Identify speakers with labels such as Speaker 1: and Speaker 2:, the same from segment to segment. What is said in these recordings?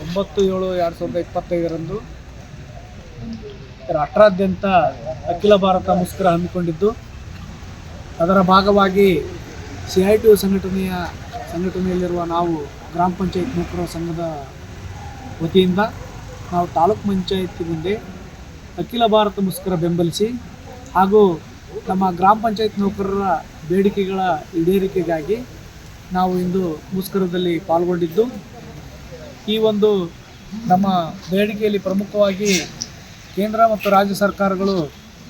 Speaker 1: ಒಂಬತ್ತು ಏಳು ಎರಡು ಸಾವಿರದ ಇಪ್ಪತ್ತೈದರಂದು ರಾಷ್ಟ್ರಾದ್ಯಂತ ಅಖಿಲ ಭಾರತ ಮುಷ್ಕರ ಹಮ್ಮಿಕೊಂಡಿದ್ದು. ಅದರ ಭಾಗವಾಗಿ ಸಿ ಐ ಟಿ ಯು ಸಂಘಟನೆಯ ಸಂಘಟನೆಯಲ್ಲಿರುವ ನಾವು ಗ್ರಾಮ ಪಂಚಾಯತ್ ನೌಕರರ ಸಂಘದ ವತಿಯಿಂದ ನಾವು ತಾಲೂಕ್ ಪಂಚಾಯತ್ ಮುಂದೆ ಅಖಿಲ ಭಾರತ ಮುಷ್ಕರ ಬೆಂಬಲಿಸಿ ಹಾಗೂ ನಮ್ಮ ಗ್ರಾಮ ಪಂಚಾಯತ್ ನೌಕರರ ಬೇಡಿಕೆಗಳ ಈಡೇರಿಕೆಗಾಗಿ ನಾವು ಇಂದು ಮುಷ್ಕರದಲ್ಲಿ ಪಾಲ್ಗೊಂಡಿದ್ದು, ಈ ಒಂದು ನಮ್ಮ ಬೇಡಿಕೆಯಲ್ಲಿ ಪ್ರಮುಖವಾಗಿ ಕೇಂದ್ರ ಮತ್ತು ರಾಜ್ಯ ಸರ್ಕಾರಗಳು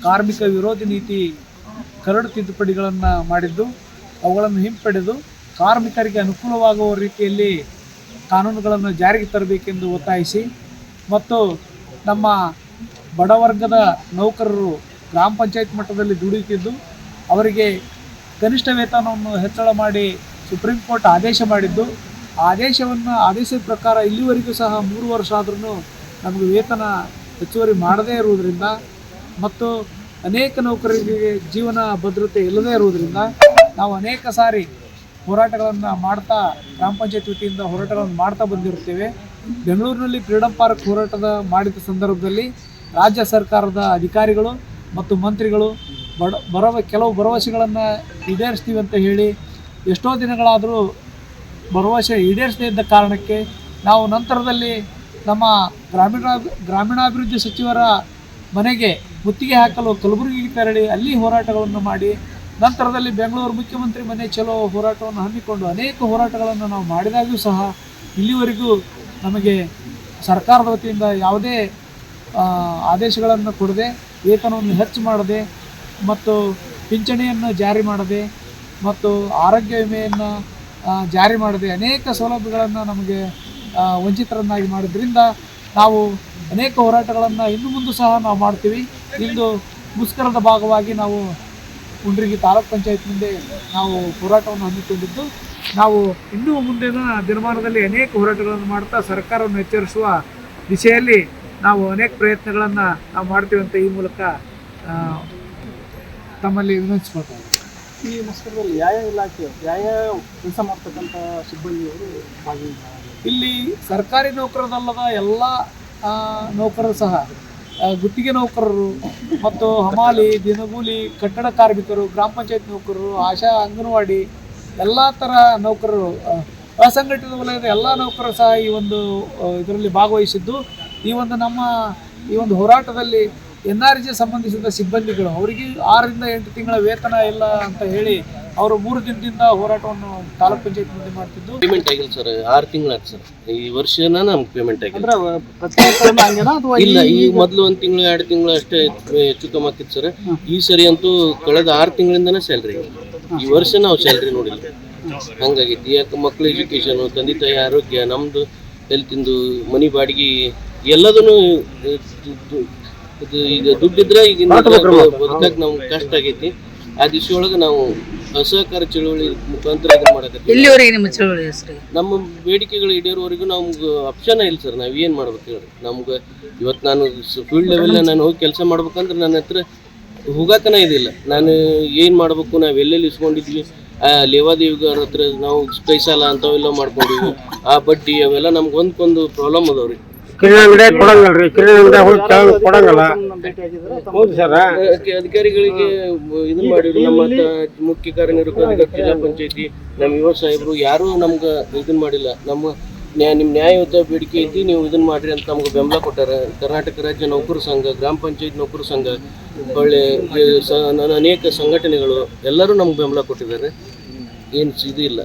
Speaker 1: ಕಾರ್ಮಿಕ ವಿರೋಧಿ ನೀತಿ ಕರಡು ತಿದ್ದುಪಡಿಗಳನ್ನು ಮಾಡಿದ್ದು, ಅವುಗಳನ್ನು ಹಿಂಪಡೆದು ಕಾರ್ಮಿಕರಿಗೆ ಅನುಕೂಲವಾಗುವ ರೀತಿಯಲ್ಲಿ ಕಾನೂನುಗಳನ್ನು ಜಾರಿಗೆ ತರಬೇಕೆಂದು ಒತ್ತಾಯಿಸಿ, ಮತ್ತು ನಮ್ಮ ಬಡವರ್ಗದ ನೌಕರರು ಗ್ರಾಮ ಪಂಚಾಯತ್ ಮಟ್ಟದಲ್ಲಿ ದುಡಿಯುತ್ತಿದ್ದು ಅವರಿಗೆ ಕನಿಷ್ಠ ವೇತನವನ್ನು ಹೆಚ್ಚಳ ಮಾಡಿ ಸುಪ್ರೀಂ ಕೋರ್ಟ್ ಆದೇಶ ಮಾಡಿದ್ದು, ಆ ಆದೇಶವನ್ನು ಆದೇಶದ ಪ್ರಕಾರ ಇಲ್ಲಿವರೆಗೂ ಸಹ ಮೂರು ವರ್ಷ ಆದ್ರೂ ನಮಗೆ ವೇತನ ಹೆಚ್ಚುವರಿ ಮಾಡದೇ ಇರುವುದರಿಂದ ಮತ್ತು ಅನೇಕ ನೌಕರರಿಗೆ ಜೀವನ ಭದ್ರತೆ ಇಲ್ಲದೇ ಇರುವುದರಿಂದ ನಾವು ಅನೇಕ ಸಾರಿ ಹೋರಾಟಗಳನ್ನು ಮಾಡ್ತಾ, ಗ್ರಾಮ ಪಂಚಾಯತ್ ವತಿಯಿಂದ ಹೋರಾಟಗಳನ್ನು ಮಾಡ್ತಾ ಬಂದಿರುತ್ತೇವೆ. ಬೆಂಗಳೂರಿನಲ್ಲಿ ಫ್ರೀಡಂ ಪಾರ್ಕ್ ಹೋರಾಟದ ಮಾಡಿದ ಸಂದರ್ಭದಲ್ಲಿ ರಾಜ್ಯ ಸರ್ಕಾರದ ಅಧಿಕಾರಿಗಳು ಮತ್ತು ಮಂತ್ರಿಗಳು ಬಡ, ಬರವ, ಕೆಲವು ಭರವಸೆಗಳನ್ನು ಈಡೇರಿಸ್ತೀವಿ ಅಂತ ಹೇಳಿ ಎಷ್ಟೋ ದಿನಗಳಾದರೂ ಭರವಸೆ ಈಡೇರಿಸದೇ ಇದ್ದ ಕಾರಣಕ್ಕೆ ನಾವು ನಂತರದಲ್ಲಿ ನಮ್ಮ ಗ್ರಾಮೀಣ, ಗ್ರಾಮೀಣಾಭಿವೃದ್ಧಿ ಸಚಿವರ ಮನೆಗೆ ಮುತ್ತಿಗೆ ಹಾಕಲು ಕಲಬುರಗಿಗೆ ತೆರಳಿ ಅಲ್ಲಿ ಹೋರಾಟಗಳನ್ನು ಮಾಡಿ ನಂತರದಲ್ಲಿ ಬೆಂಗಳೂರು ಮುಖ್ಯಮಂತ್ರಿ ಮನೆ ಚಲೋ ಹೋರಾಟವನ್ನು ಹಮ್ಮಿಕೊಂಡು ಅನೇಕ ಹೋರಾಟಗಳನ್ನು ನಾವು ಮಾಡಿದಾಗ್ಯೂ ಸಹ ಇಲ್ಲಿವರೆಗೂ ನಮಗೆ ಸರ್ಕಾರದ ವತಿಯಿಂದ ಯಾವುದೇ ಆದೇಶಗಳನ್ನು ಕೊಡದೆ ವೇತನವನ್ನು ಹೆಚ್ಚು ಮಾಡದೆ ಮತ್ತು ಪಿಂಚಣಿಯನ್ನು ಜಾರಿ ಮಾಡದೆ ಮತ್ತು ಆರೋಗ್ಯ ವಿಮೆಯನ್ನು ಜಾರಿ ಮಾಡದೆ ಅನೇಕ ಸೌಲಭ್ಯಗಳನ್ನು ನಮಗೆ ವಂಚಿತರನ್ನಾಗಿ ಮಾಡಿದ್ರಿಂದ ನಾವು ಅನೇಕ ಹೋರಾಟಗಳನ್ನು ಇನ್ನು ಮುಂದೆ ಸಹ ನಾವು ಮಾಡ್ತೀವಿ. ಇಂದು ಮುಷ್ಕರದ ಭಾಗವಾಗಿ ನಾವು ಕುಂಡ್ರಿಗಿ ತಾಲೂಕ್ ಪಂಚಾಯತ್ ಮುಂದೆ ನಾವು ಹೋರಾಟವನ್ನು ಹಮ್ಮಿಕೊಂಡಿದ್ದು, ನಾವು ಇನ್ನೂ ಮುಂದಿನ ದಿನಮಾನದಲ್ಲಿ ಅನೇಕ ಹೋರಾಟಗಳನ್ನು ಮಾಡ್ತಾ ಸರ್ಕಾರವನ್ನು ಎಚ್ಚರಿಸುವ ದಿಶೆಯಲ್ಲಿ ನಾವು ಅನೇಕ ಪ್ರಯತ್ನಗಳನ್ನು ನಾವು ಮಾಡ್ತೀವಿ ಅಂತ ಈ ಮೂಲಕ ತಮ್ಮಲ್ಲಿ ವಿನಂತಿಸ್ಕೊಳ್ತಾ
Speaker 2: ಈ ಮುಷ್ಕರದಲ್ಲಿ ಯಾವ ಇಲಾಖೆ ಯಾವ ಕೆಲಸ ಮಾಡ್ತಕ್ಕಂಥ ಸಿಬ್ಬಂದಿಯವರು ಭಾಗಿಯಾಗಿದ್ದಾರೆ
Speaker 1: ಇಲ್ಲಿ ಸರ್ಕಾರಿ ನೌಕರರಲ್ಲದ ಎಲ್ಲ ನೌಕರರು ಸಹ ಗುತ್ತಿಗೆ ನೌಕರರು ಮತ್ತು ಹಮಾಲಿ, ದಿನಗೂಲಿ, ಕಟ್ಟಡ ಕಾರ್ಮಿಕರು, ಗ್ರಾಮ ಪಂಚಾಯತ್ ನೌಕರರು, ಆಶಾ ಅಂಗನವಾಡಿ, ಎಲ್ಲ ಥರ ನೌಕರರು ಅಸಂಘಟಿತ ವಲಯದ ಎಲ್ಲ ನೌಕರರು ಸಹ ಈ ಒಂದು ಇದರಲ್ಲಿ ಭಾಗವಹಿಸಿದ್ದು. ಈ ಒಂದು ನಮ್ಮ ಈ ಒಂದು ಹೋರಾಟದಲ್ಲಿ ಎನ್ ಆರ್ ಜಿ ಸಂಬಂಧಿಸಿದ ಸಿಬ್ಬಂದಿಗಳು ಅವರಿಗೆ ಆರರಿಂದ ಎಂಟು ತಿಂಗಳ ವೇತನ ಇಲ್ಲ ಅಂತ ಹೇಳಿ ಅವರು ಮೂರು ದಿನದಿಂದ ಹೋರಾಟವನ್ನು ತಾಲೂಕ್ ಪಂಚಾಯತ್ ಮುಂದೆ ಮಾಡ್ತಿದ್ದು.
Speaker 3: ಪೇಮೆಂಟ್ ಆಗಿಲ್ಲ ಸರ್ ಆರು ತಿಂಗಳಾಯ್ತು ಸರ್ ಈ ವರ್ಷ ನಮ್ಗೆ ಪೇಮೆಂಟ್ ಆಗಿಲ್ಲ.
Speaker 2: ಅಂದ್ರೆ ಪ್ರತಿ ವರ್ಷನೂ ಹಂಗೇನಾ ಅಥವಾ
Speaker 3: ಇಲ್ಲ ಈ ಮೊದಲು ಒಂದು ತಿಂಗಳು ಎರಡು ತಿಂಗಳು ಅಷ್ಟೇ ಹೆಚ್ಚು ಕಮ್ಮಿ ಆಗ್ತಿತ್ತು ಸರ್ ಈ ಸರಿ ಅಂತೂ ಕಳೆದ ಆರು ತಿಂಗಳಿಂದನೇ ಸ್ಯಾಲ್ರಿ ಈ ವರ್ಷ ನಾವು ಸ್ಯಾಲ್ರಿ ನೋಡಿಲ್ಲ. ಹಂಗಾಗೈತಿ. ಯಾಕೆ ಮಕ್ಳು ಎಜುಕೇಶನ್ ತಂದೆ ತಾಯಿ ಆರೋಗ್ಯ ನಮ್ದು ಹೆಲ್ತಿಂದು ಮನಿ ಬಾಡಿಗೆ ಎಲ್ಲದನ್ನು ಇದು ಈಗ ದುಡ್ಡಿದ್ರೆ ಈಗ ಬದುಕಕ್ಕೆ ನಮ್ಗೆ ಕಷ್ಟ ಆಗೈತಿ. ಆ ದಿವಸ ಒಳಗೆ ನಾವು ಅಸಹಕಾರ ಚಳುವಳಿ ಮುಖಾಂತರ ಇದನ್ನ ಮಾಡಕತ್ತೀವಿ.
Speaker 4: ಎಲ್ಲಿವರೆಗೆ ನಿಮ್ಮ ಚಳವಳಿ ಹೆಸರು
Speaker 3: ನಮ್ಮ ಬೇಡಿಕೆಗಳು ಈಡೇರುವವರೆಗೂ ನಮ್ಗೆ ಆಪ್ಷನ್ ಇಲ್ಲ ಸರ್ ನಾವು ಏನು ಮಾಡ್ಬೇಕು ಹೇಳಿ. ನಮ್ಗೆ ಇವತ್ತು ನಾನು ಫೀಲ್ಡ್ ಲೆವೆಲ್ ನಾನು ಹೋಗಿ ಕೆಲಸ ಮಾಡ್ಬೇಕಂದ್ರೆ ನನ್ನ ಹತ್ರ ಹೋಗಾಕನ ಇದಿಲ್ಲ. ನಾನು ಏನು ಮಾಡಬೇಕು? ನಾವು ಎಲ್ಲೆಲ್ಲಿ ಇಸ್ಕೊಂಡಿದ್ವಿ? ಆ ಲೇವಾದೇವಿಗಾರ ಹತ್ರ ನಾವು ಕೈ ಸಾಲ ಅಂಥವೆಲ್ಲ ಮಾಡ್ಕೊಂಡಿವಿ ಆ ಬಡ್ಡಿ ಅವೆಲ್ಲ ನಮ್ಗೆ ಒಂದ್ಕೊಂದು ಪ್ರಾಬ್ಲಮ್ ಅದಾವ್ರಿ.
Speaker 5: ಕಿರಾಣಿ ಅಂಗಡಿ ಕೊಡಂಗಲ್ರಿ. ಕಿರಾಣಿ ಅಂಗಡಿ ಹೋಗಿ ತಗೊಂಡು ಕೊಡಂಗಲ್ಲ. ಹೌದು ಸರ್.
Speaker 3: ಅದಕ್ಕೆ ಅಧಿಕಾರಿಗಳಿಗೆ ಇದನ್ನ ಮಾಡಿದ್ರು ನಮ್ಮ ತ- ಮುಖ್ಯ ಕಾರ್ಯನಿರ್ವಾಹಕ ಜಿಲ್ಲಾ ಪಂಚಾಯತಿ ನಮ್ಮ ಯುವ ಸಾಹೇಬರು ಯಾರು ನಮ್ಗೆ ಇದನ್ನ ಮಾಡಿಲ್ಲ. ನಮ್ಮ ನ್ಯಾಯ ನಿಮ್ಮ ನ್ಯಾಯಯುತ ಬೇಡಿಕೆ ಐತಿ ನೀವು ಇದನ್ನ ಮಾಡ್ರಿ ಅಂತ ನಮ್ಗೆ ಬೆಂಬಲ ಕೊಟ್ಟಾರ. ಕರ್ನಾಟಕ ರಾಜ್ಯ ನೌಕರ ಸಂಘ ಗ್ರಾಮ ಪಂಚಾಯತ್ ನೌಕರ ಸಂಘ ಒಳ್ಳೆ ಅನೇಕ ಸಂಘಟನೆಗಳು ಎಲ್ಲರೂ ನಮ್ಗೆ ಬೆಂಬಲ ಕೊಟ್ಟಿದ್ದಾರೆ. ಏನು ಇದು ಇಲ್ಲ.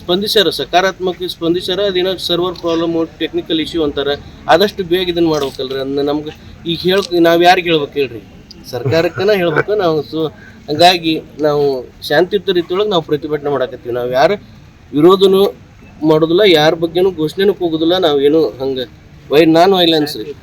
Speaker 3: ಸ್ಪಂದಿಸ್ಯಾರ, ಸಕಾರಾತ್ಮಕ ಸ್ಪಂದಿಸ್ಯಾರ, ಅದೇನೋ ಸರ್ವರ್ ಪ್ರಾಬ್ಲಮ್ ಟೆಕ್ನಿಕಲ್ ಇಶ್ಯೂ ಅಂತಾರೆ, ಆದಷ್ಟು ಬೇಗ ಇದನ್ನ ಮಾಡ್ಬೇಕಲ್ರಿ. ಅದನ್ನ ನಮ್ಗೆ ಈಗ ಹೇಳ್ ನಾವು ಯಾರಿಗೆ ಹೇಳ್ಬೇಕು ಹೇಳ್ರಿ? ಸರ್ಕಾರಕ್ಕನ ಹೇಳ್ಬೇಕು, ನಾವು ಸೊ, ಹಂಗಾಗಿ ನಾವು ಶಾಂತಿಯುತ ರೀತಿಯೊಳಗೆ ನಾವು ಪ್ರತಿಭಟನೆ ಮಾಡಕತ್ತೀವಿ. ನಾವು ಯಾರು ವಿರೋಧನೂ ಮಾಡೋದಿಲ್ಲ, ಯಾರ ಬಗ್ಗೆನೂ ಘೋಷಣೆನೂ ಕೂಗೋದಿಲ್ಲ ನಾವೇನು ಹಂಗೆ ವೈ ನಾನ್ ವೈಲೆನ್ಸ್ ರೀ.